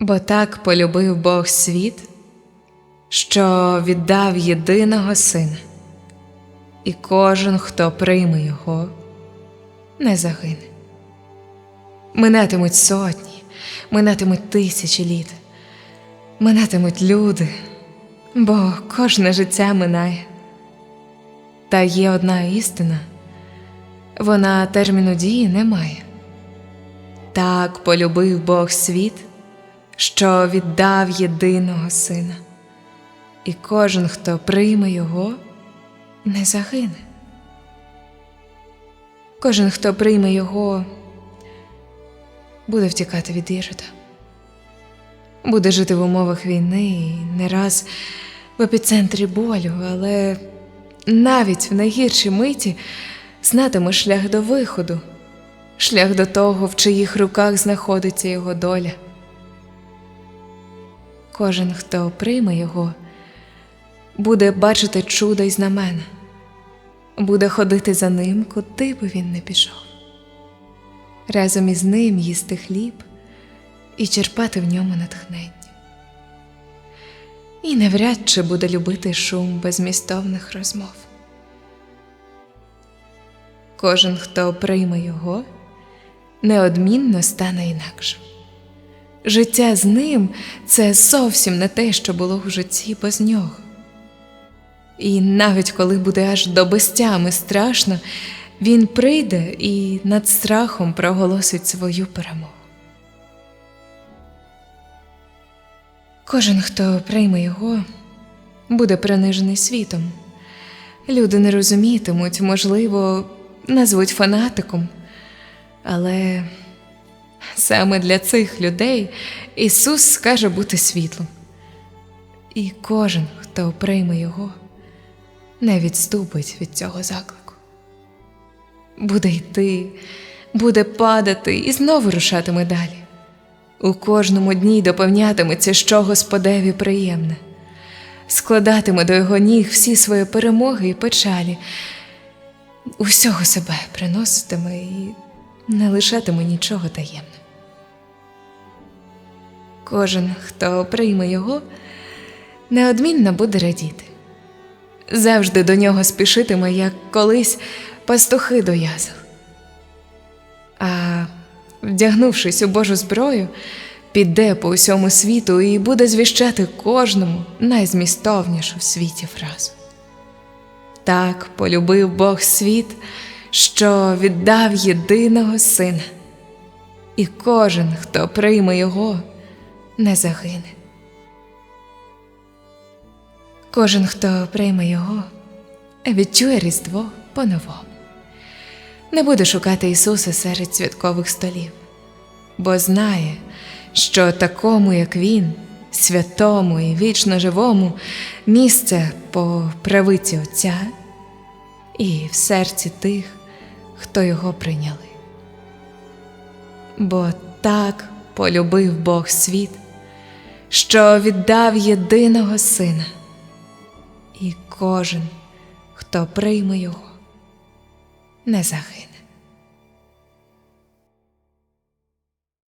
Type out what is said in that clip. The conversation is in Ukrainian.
Бо так полюбив Бог світ, що віддав єдиного сина, і кожен, хто прийме його, не загине. Минатимуть сотні, минатимуть тисячі літ, минатимуть люди, бо кожне життя минає. Та є одна істина, вона терміну дії не має. Так полюбив Бог світ, що віддав єдиного сина, і кожен, хто прийме його, не загине. Кожен, хто прийме його, буде втікати від Ірода. Буде жити в умовах війни і не раз в епіцентрі болю, але навіть в найгіршій миті знатиме шлях до виходу, шлях до того, в чиїх руках знаходиться його доля. Кожен, хто прийме його, буде бачити чудо й знамена, буде ходити за ним, куди би він не пішов, разом із ним їсти хліб і черпати в ньому натхнення. І навряд чи буде любити шум безмістовних розмов. Кожен, хто прийме його, неодмінно стане інакшим. Життя з ним це зовсім не те, що було в житті без нього. І навіть коли буде аж до безтями страшно, він прийде і над страхом проголосить свою перемогу. Кожен, хто прийме його, буде принижений світом. Люди не розумітимуть, можливо, назвуть фанатиком. Але саме для цих людей Ісус скаже бути світлом. І кожен, хто прийме Його, не відступить від цього заклику. Буде йти, буде падати і знову рушатиме далі. У кожному дні доповнятиметься, що Господеві приємне, складатиме до його ніг всі свої перемоги і печалі, усього себе приноситиме і не лишатиме нічого таємним. Кожен, хто прийме його, неодмінно буде радіти, завжди до нього спішитиме, як колись пастухи до язел. А вдягнувшись у Божу зброю, піде по усьому світу і буде звіщати кожному найзмістовнішу в світі фразу. Так полюбив Бог світ, що віддав єдиного сина, і кожен, хто прийме його, не загине. Кожен, хто прийме його, відчує Різдво по-новому. Не буде шукати Ісуса серед святкових столів, бо знає, що такому, як Він, святому і вічно живому, місце по правиці Отця і в серці тих, хто його прийняли. Бо так полюбив Бог світ, що віддав єдиного сина, і кожен, хто прийме його, не загине.